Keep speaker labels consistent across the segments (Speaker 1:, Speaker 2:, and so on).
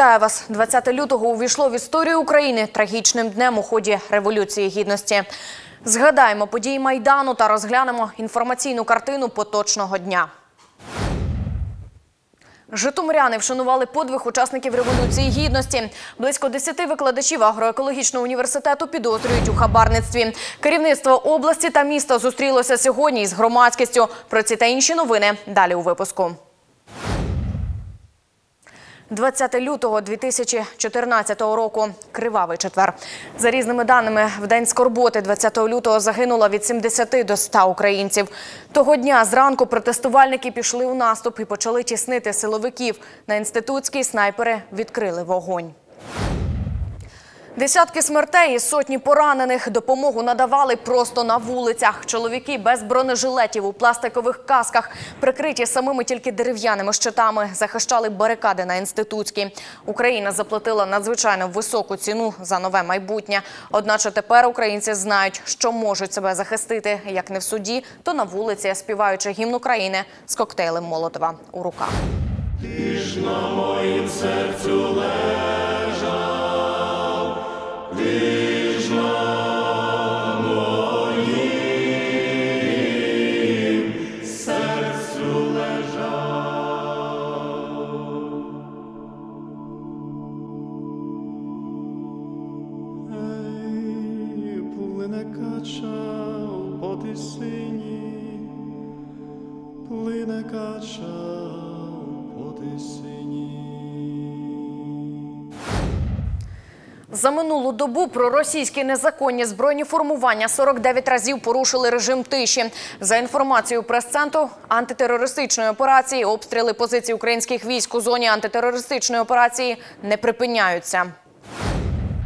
Speaker 1: Вітаю вас. 20 лютого увійшло в історію України трагічним днем у ході Революції Гідності. Згадаємо події Майдану та розглянемо інформаційну картину поточного дня. Житомиряни вшанували подвиг учасників Революції Гідності. Близько 10 викладачів агроекологічного університету підозрюють у хабарництві. Керівництво області та міста зустрілося сьогодні із громадськістю. Про ці та інші новини далі у випуску. 20 лютого 2014 року. Кривавий четвер. За різними даними, в день скорботи 20 лютого загинуло від 70 до 100 українців. Того дня зранку протестувальники пішли у наступ і почали тіснити силовиків. На інститутській снайпери відкрили вогонь. Десятки смертей і сотні поранених допомогу надавали просто на вулицях. Чоловіки без бронежилетів у пластикових касках, прикриті самими тільки дерев'яними щитами, захищали барикади на інститутській. Україна заплатила надзвичайно високу ціну за нове майбутнє. Одначе тепер українці знають, що можуть себе захистити, як не в суді, то на вулиці, співаючи гімн України з коктейлем Молотова у руках.
Speaker 2: Vision.
Speaker 1: За минулу добу проросійські незаконні збройні формування 49 разів порушили режим тиші. За інформацією прес-центру антитерористичної операції, обстріли позицій українських військ у зоні антитерористичної операції не припиняються.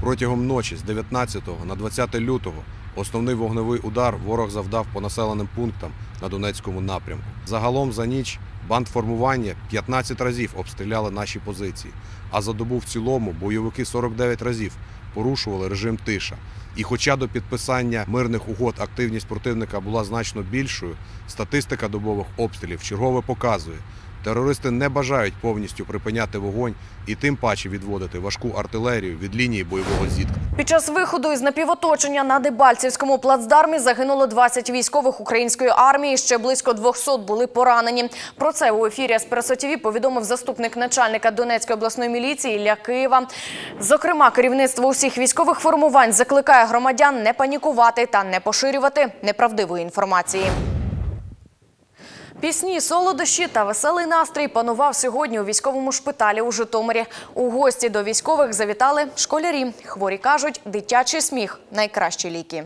Speaker 3: Протягом ночі з 19 на 20 лютого основний вогневий удар ворог завдав по населеним пунктам на Донецькому напрямку. Загалом за ніч бандформування 15 разів обстріляли наші позиції, а за добу в цілому бойовики 49 разів порушували режим тиша. І хоча до підписання мирних угод активність противника була значно більшою, статистика добових обстрілів чергове показує, Терористи не бажають повністю припиняти вогонь і тим паче відводити важку артилерію від лінії бойового зіткнення.
Speaker 1: Під час виходу із напівоточення на Дебальцівському плацдармі загинуло 20 військових української армії. Ще близько 200 були поранені. Про це у ефірі Еспресо ТВ повідомив заступник начальника Донецької обласної міліції Ілля Києва. Зокрема, керівництво усіх військових формувань закликає громадян не панікувати та не поширювати неправдивої інформації. Пісні, солодощі та веселий настрій панував сьогодні у військовому шпиталі у Житомирі. У гості до військових завітали школярі. Хворі кажуть, дитячий сміх найкращі ліки.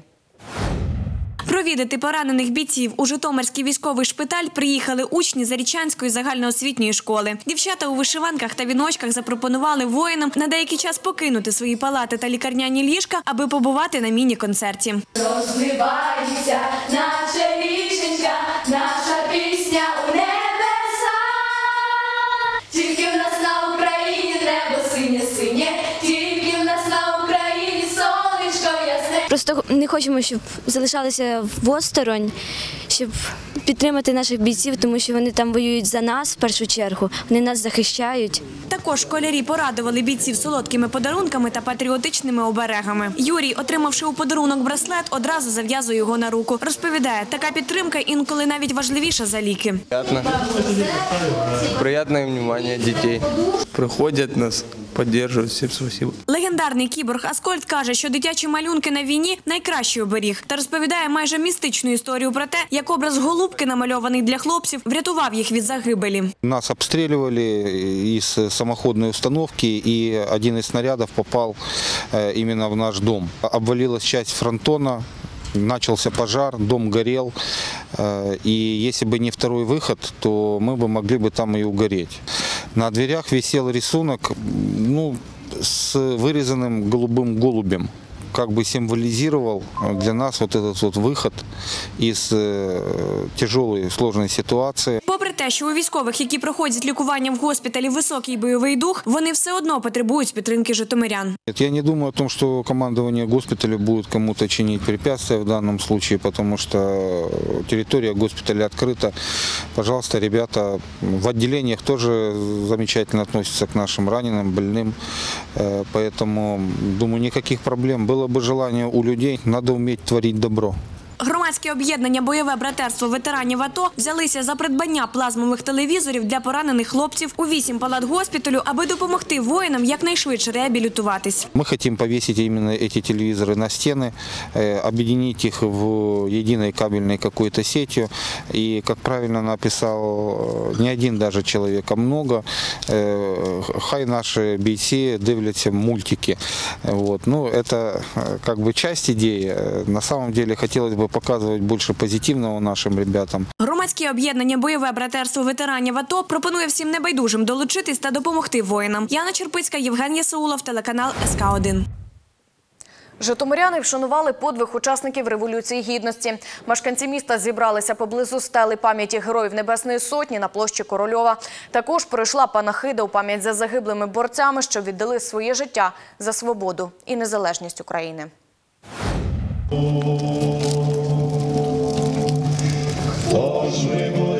Speaker 4: Провідати поранених бійців у Житомирський військовий шпиталь приїхали учні Зарічанської загальноосвітньої школи. Дівчата у вишиванках та віночках запропонували воїнам на деякий час покинути свої палати та лікарняні ліжка, аби побувати на міні-концерті.
Speaker 5: Розливається, наче річенька,
Speaker 6: Просто не хочемо, щоб залишалися в осторонь, щоб підтримати наших бійців, тому що вони там воюють за нас в першу чергу. Вони нас захищають.
Speaker 4: Також школярі порадували бійців солодкими подарунками та патріотичними оберегами. Юрій, отримавши у подарунок браслет, одразу зав'язує його на руку. Розповідає, така підтримка інколи навіть важливіша за ліки.
Speaker 7: Приятно. Приятное внимание детей. Приходят нас, поддерживают. Всем спасибо.
Speaker 4: Легендарний кіборг Аскольд каже, що дитячі малюнки на війні найкращий оберіг, та розповідає майже містичну історію про те, як образ голубки, намальований для хлопців, врятував їх від загибелі.
Speaker 8: Нас обстреливали из самоходной установки, и один из снарядов попал э, именно в наш дом. Обвалилась часть фронтона, начался пожар, дом горел. Э, И если бы не второй выход, то мы бы могли бы там и угореть. На дверях висел рисунок ну, с вырезанным голубым голубем. Как бы символизировал для нас вот этот вот выход из э, тяжелой сложной ситуации.
Speaker 4: Попри те, те, що у військових, які проходять лікування в госпіталі, високий бойовий дух, вони все одно потребують підтримки житомирян.
Speaker 8: Нет, Я не думаю о том, что командование госпиталя будет кому-то чинить препятствия в данном случае, потому что территория госпиталя открыта. Пожалуйста, ребята в отделениях тоже замечательно относятся к нашим раненым, больным. Э, Поэтому, думаю, никаких проблем. Было бы желание у людей, надо уметь творить добро.
Speaker 4: Громадське об'єднання Бойове братерство ветеранів АТО взялися за придбання плазмових телевізорів для поранених хлопців у вісім палат госпіталю, аби допомогти воїнам якнайшвидше реабілітуватись.
Speaker 8: Мы хотим повесить именно эти телевизоры на стены, э, объединить их в единой кабельной какой-то сетью. И, как правильно написал э, не один даже человек, а много, э, хай наши бійці дивляться мультики. Вот. Ну, это э, как бы часть идеи. Э, На самом деле хотелось бы показывать больше позитивного нашим ребятам.
Speaker 4: Громадське об'єднання Бойове братерство ветеранів АТО пропонує всім небайдужим долучитись та допомогти воїнам. Яна Черпицька, Євген Ясаулов, телеканал СК 1
Speaker 1: Житомиряни вшанували подвиг учасників Революції Гідності. Мешканці міста зібралися поблизу стели пам'яті Героїв Небесної Сотні на площі Корольова. Також пройшла панахида у пам'ять за загиблими борцями, що віддали своє життя за свободу і незалежність України.
Speaker 9: Vós, meu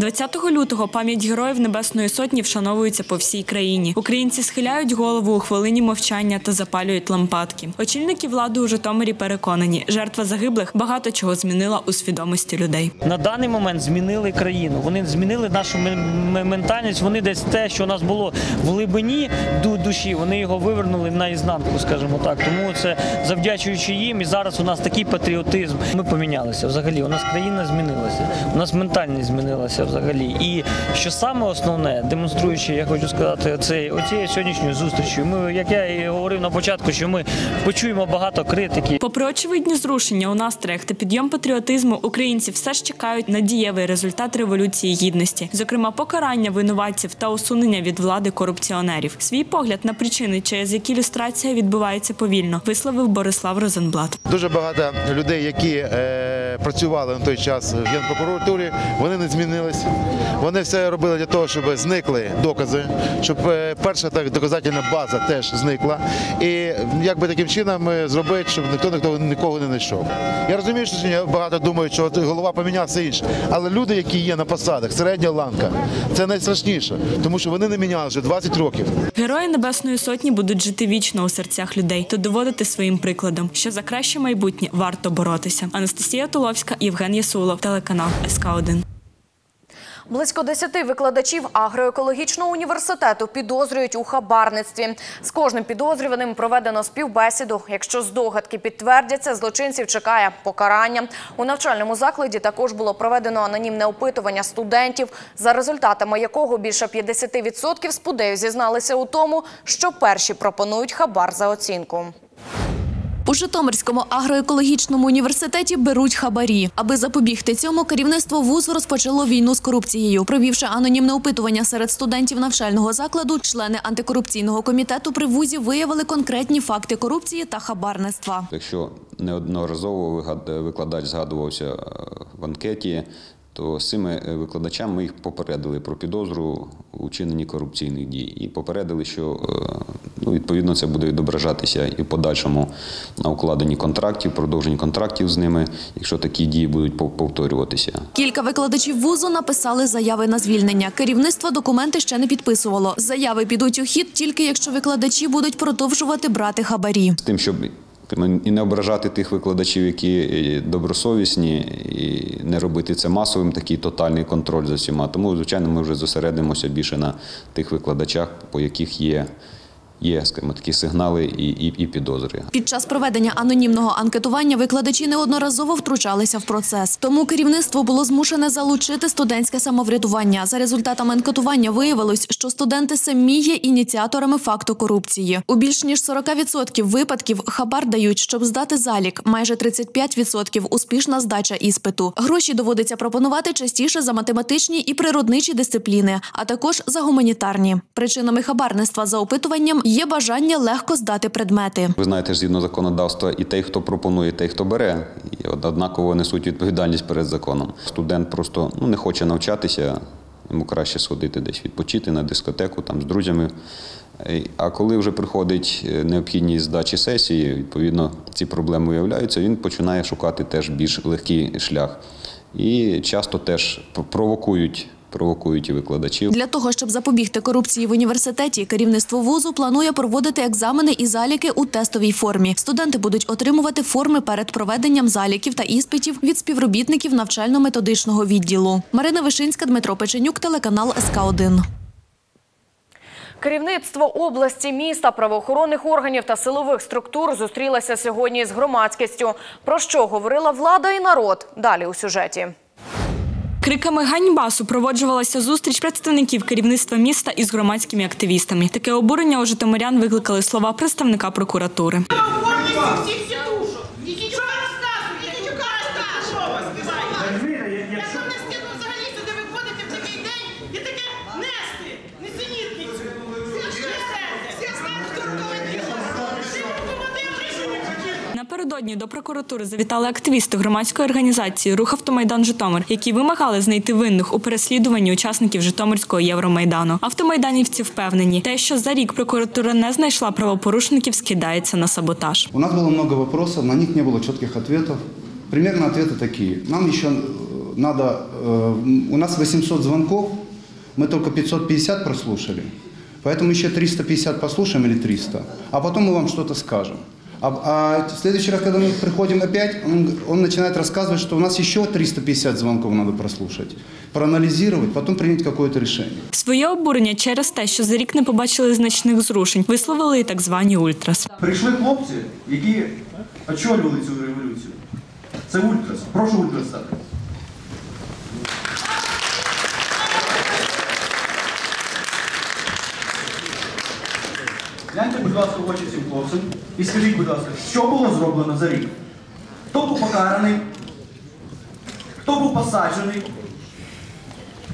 Speaker 9: 20 лютого пам'ять героїв Небесної Сотні вшановується по всій країні. Українці схиляють голову у хвилині мовчання та запалюють лампадки. Очільники влади у Житомирі переконані, жертва загиблих багато чого змінила у свідомості людей.
Speaker 10: на даний момент змінили країну. Вони змінили нашу мен- мен- ментальність. Вони десь те, що у нас було в глибині ду- душі, вони його вивернули наізнанку, скажімо так. Тому це завдячуючи їм. І зараз у нас такий патріотизм. Ми помінялися взагалі. У нас країна змінилася, у нас ментальність змінилася взагалі. І що саме основне, демонструючи, я хочу сказати, це оцією сьогоднішньою зустрічю. Ми, як я і говорив на початку, що ми почуємо багато критики.
Speaker 9: Попри очевидні зрушення у настроях та підйом патріотизму, українці все ж чекають на дієвий результат революції гідності, зокрема покарання винуватців та усунення від влади корупціонерів. Свій погляд на причини, через які люстрація відбувається повільно, висловив Борислав Розенблат.
Speaker 11: Дуже багато людей, які е, працювали на той час в Генпрокуратурі, вони не змінились. Вони все робили для того, щоб зникли докази, щоб е, перша так доказательна база теж зникла. І як би таким чином е, зробити, щоб ніхто ніхто нікого не знайшов. Я розумію, що багато думають, що голова помінявся інше. Але люди, які є на посадах, середня ланка, це найстрашніше, тому що вони не міняли вже 20 років.
Speaker 9: Герої Небесної Сотні будуть жити вічно у серцях людей та доводити своїм прикладом, що за краще майбутнє варто боротися. Анастасія Туловська, Євген Ясулов, телеканал СК 1
Speaker 1: Близько 10 викладачів агроекологічного університету підозрюють у хабарництві. З кожним підозрюваним проведено співбесіду. Якщо здогадки підтвердяться, злочинців чекає покарання. У навчальному закладі також було проведено анонімне опитування студентів, за результатами якого більше 50% спудею зізналися у тому, що перші пропонують хабар за оцінку.
Speaker 12: У Житомирському агроекологічному університеті беруть хабарі. Аби запобігти цьому, керівництво вузу розпочало війну з корупцією. Провівши анонімне опитування серед студентів навчального закладу, члени антикорупційного комітету при вузі виявили конкретні факти корупції та хабарництва.
Speaker 13: Якщо неодноразово викладач згадувався е, в анкеті, то з цими е, викладачами ми їх попередили про підозру у вчиненні корупційних дій і попередили, що е, ну, відповідно це буде відображатися і в подальшому на укладенні контрактів, продовженні контрактів з ними, якщо такі дії будуть пов- повторюватися.
Speaker 12: Кілька викладачів вузу написали заяви на звільнення. Керівництво документи ще не підписувало. Заяви підуть у хід тільки якщо викладачі будуть продовжувати брати хабарі.
Speaker 13: з тим, щоб і не ображати тих викладачів, які е, добросовісні, і не робити це масовим, такий тотальний контроль за всіма. Тому, звичайно, ми вже зосередимося більше на тих викладачах, по яких є, є скажімо, такі сигнали і, і, і підозри.
Speaker 12: Під час проведення анонімного анкетування викладачі неодноразово втручалися в процес. Тому керівництво було змушене залучити студентське самоврядування. За результатами анкетування виявилось, що студенти самі є ініціаторами факту корупції. У більш ніж 40% випадків хабар дають, щоб здати залік. Майже 35% – успішна здача іспиту. Гроші доводиться пропонувати частіше за математичні і природничі дисципліни, а також за гуманітарні. Причинами хабарництва за опитуванням є бажання легко здати предмети.
Speaker 13: Ви знаєте, згідно законодавства, і той, хто пропонує, і той, хто бере, і однаково несуть відповідальність перед законом. Студент просто ну, не хоче навчатися, йому краще сходити десь відпочити на дискотеку там, з друзями. Е, А коли вже приходить е, необхідність здачі сесії, відповідно ці проблеми виявляються, він починає шукати теж більш легкий шлях. І часто теж провокують, провокують і викладачів.
Speaker 12: Для того, щоб запобігти корупції в університеті, керівництво вузу планує проводити екзамени і заліки у тестовій формі. Студенти будуть отримувати форми перед проведенням заліків та іспитів від співробітників навчально-методичного відділу. Марина Вишинська, Дмитро Печенюк, телеканал СК 1
Speaker 1: Керівництво області, міста, правоохоронних органів та силових структур зустрілося сьогодні з громадськістю. Про що говорила влада і народ? Далі у сюжеті.
Speaker 9: Криками ганьба супроводжувалася зустріч представників керівництва міста із громадськими активістами. Таке обурення у житомирян викликали слова представника прокуратури. Напередодні до прокуратури завітали активісти громадської організації Рух Автомайдан Житомир, які вимагали знайти винних у переслідуванні учасників Житомирського Євромайдану. Автомайданівці впевнені, те, що за рік прокуратура не знайшла правопорушників, скидається на саботаж.
Speaker 14: У нас было много вопросов, на них не было четких ответов. Примерно ответы такие. Нам еще э, надо, э, у нас 800 звонков, мы только 550 прослушали, поэтому еще 350 послушаем или 300, а потом мы вам что-то скажем. А, а в следующий раз, когда мы приходим опять, он, он начинает рассказывать, что у нас еще 350 звонков надо прослушать, проанализировать, потом принять какое-то решение.
Speaker 9: Своє обурення через те, що за рік не побачили значних зрушень, висловили і так звані ультрас.
Speaker 15: Прийшли хлопці, які очолювали цю революцію. Це ультрас. Прошу ультрас стати. Гляньте, будь ласка, в цим хлопцям і скажіть, будь ласка, що було зроблено за рік? Хто був покараний? Хто був посаджений?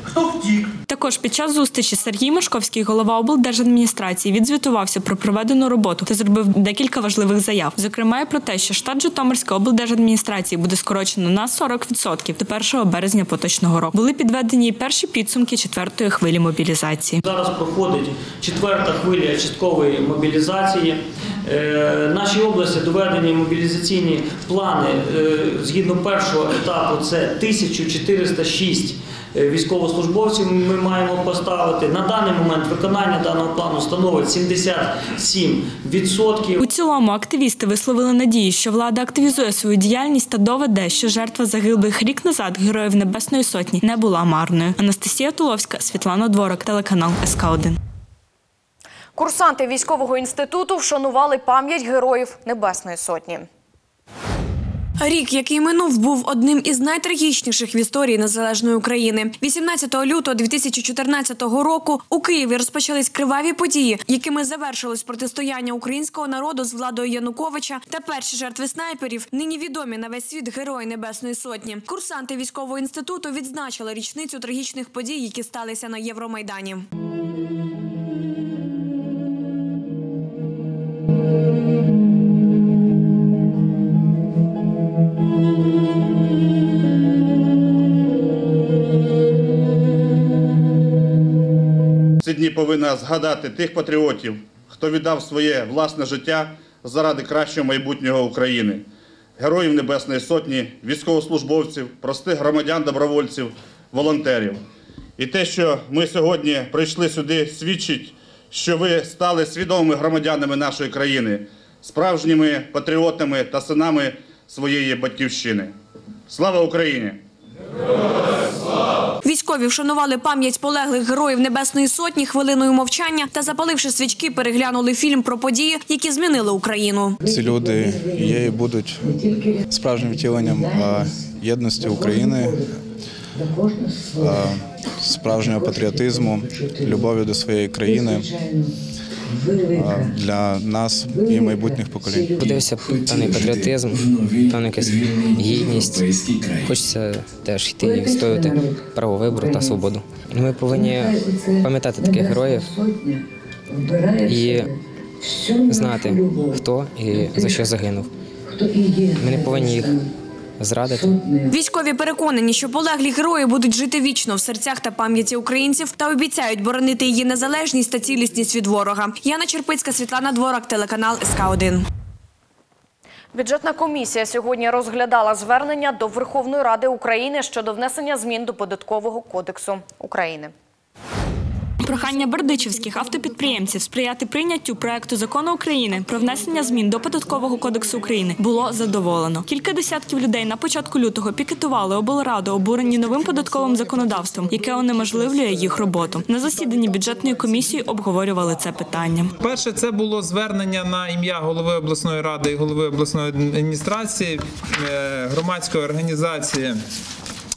Speaker 15: Хто втік?
Speaker 9: Також під час зустрічі Сергій Машковський, голова облдержадміністрації, відзвітувався про проведену роботу та зробив декілька важливих заяв. Зокрема, про те, що штат Житомирської облдержадміністрації буде скорочено на 40% до 1 березня поточного року. Були підведені перші підсумки четвертої хвилі мобілізації.
Speaker 10: Зараз проходить четверта хвиля часткової мобілізації. Е, Нашій області доведені мобілізаційні плани е, згідно першого етапу. Це 1406 е, військовослужбовців. Ми маємо поставити на даний момент виконання даного плану становить 77%.
Speaker 9: У цілому активісти висловили надію, що влада активізує свою діяльність та доведе, що жертва загиблих рік назад героїв Небесної Сотні не була марною. Анастасія Туловська, Світлана Дворок, телеканал СК 1
Speaker 1: Курсанти військового інституту вшанували пам'ять героїв Небесної Сотні.
Speaker 4: Рік, який минув, був одним із найтрагічніших в історії незалежної України. 18 лютого 2014 року у Києві розпочались криваві події, якими завершилось протистояння українського народу з владою Януковича та перші жертви снайперів. Нині відомі на весь світ герої Небесної Сотні. Курсанти військового інституту відзначили річницю трагічних подій, які сталися на Євромайдані.
Speaker 16: Повинна згадати тих патріотів, хто віддав своє власне життя заради кращого майбутнього України, героїв Небесної Сотні, військовослужбовців, простих громадян, добровольців, волонтерів. І те, що ми сьогодні прийшли сюди, свідчить, що ви стали свідомими громадянами нашої країни, справжніми патріотами та синами своєї батьківщини. Слава Україні!
Speaker 4: Військові вшанували пам'ять полеглих героїв Небесної Сотні хвилиною мовчання та, запаливши свічки, переглянули фільм про події, які змінили Україну.
Speaker 17: Ці люди є і будуть справжнім втіленням єдності України, справжнього патріотизму, любові до своєї країни для нас і майбутніх поколінь.
Speaker 18: Подивився певний патріотизм, певна якась гідність. Хочеться теж йти і відстоювати право вибору та свободу. Ми повинні пам'ятати таких героїв і знати, хто і за що загинув. Ми не повинні їх зрадити.
Speaker 4: Військові переконані, що полеглі герої будуть жити вічно в серцях та пам'яті українців та обіцяють боронити її незалежність та цілісність від ворога. Яна Черпицька, Світлана Дворак, телеканал СК 1
Speaker 1: Бюджетна комісія сьогодні розглядала звернення до Верховної Ради України щодо внесення змін до податкового кодексу України.
Speaker 9: Прохання бердичівських автопідприємців сприяти прийняттю проекту закону України про внесення змін до податкового кодексу України було задоволено. Кілька десятків людей на початку лютого пікетували облраду, обурені новим податковим законодавством, яке унеможливлює їх роботу. На засіданні бюджетної комісії обговорювали це питання.
Speaker 19: Перше, це було звернення на ім'я голови обласної ради і голови обласної адміністрації е, громадської організації.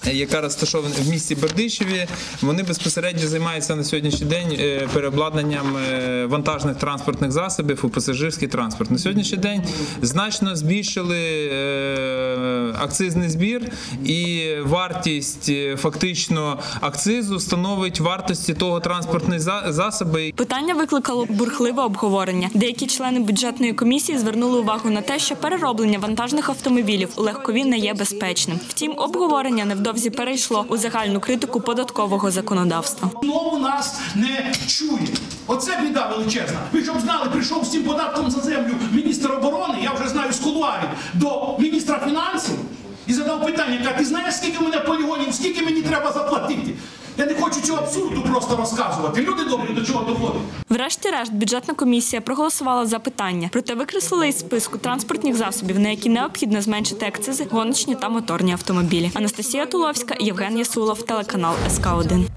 Speaker 19: Яка розташована в місті Бердичеві, вони безпосередньо займаються на сьогоднішній день е, переобладнанням е, вантажних транспортних засобів у пасажирський транспорт. На сьогоднішній день значно збільшили е, акцизний збір, і вартість е, фактично акцизу становить вартості того транспортного за- засобу,
Speaker 9: Питання викликало бурхливе обговорення. Деякі члени бюджетної комісії звернули увагу на те, що перероблення вантажних автомобілів легкові не є безпечним. Втім, обговорення невдовзі перейшло у загальну критику податкового законодавства.
Speaker 20: Знову нас не чує. Оце біда величезна. Ви щоб знали, прийшов з цим податком за землю міністр оборони, я вже знаю з кулуарів, до міністра фінансів і задав питання, каже, ти знаєш, скільки у мене полігонів, скільки мені треба заплатити? Я не хочу цього абсурду просто розказувати. Люди добрі до чого доходять.
Speaker 9: Врешті-решт, бюджетна комісія проголосувала за питання, проте викреслили із списку транспортних засобів, на які необхідно зменшити акцизи, гоночні та моторні автомобілі. Анастасія Туловська, Євген Ясулов, телеканал СК 1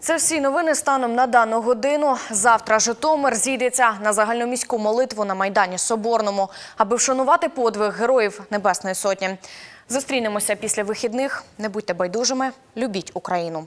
Speaker 1: Це всі новини станом на дану годину. Завтра Житомир зійдеться на загальноміську молитву на Майдані Соборному, аби вшанувати подвиг героїв Небесної Сотні. Зустрінемося після вихідних. Не будьте байдужими, любіть Україну.